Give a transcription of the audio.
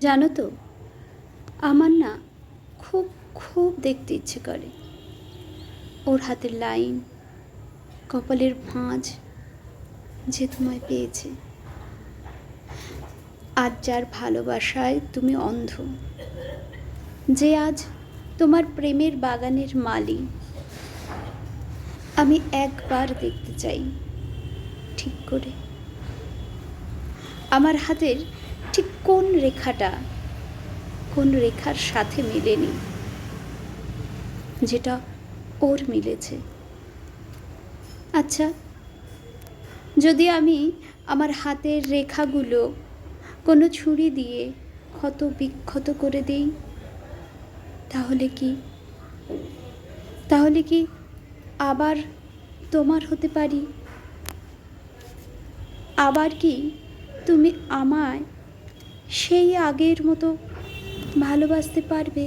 জানো তো, আমার না খুব খুব দেখতে ইচ্ছে করে। ওর হাতের লাইন, কপালের ভাঁজ যে তোমায় পেয়েছে। আজ যার ভালোবাসায় তুমি অন্ধ। যে আজ তোমার প্রেমের বাগানের মালি আমি একবার দেখতে চাই, ঠিক করে। আমার হাতের ঠিক কোন রেখাটা, কোন রেখার সাথে মেলেনি? যেটা ওর মিলেছে। আচ্ছা যদি আমি আমার হাতের রেখাগুলো কোনো ছুরি দিয়ে ক্ষত বিক্ষত করে দেই, তাহলে কি? তাহলে কি আবার তোমার হতে পারি? আবার কি তুমি আমায় সেই আগের মতো ভালোবাসতে পারবে।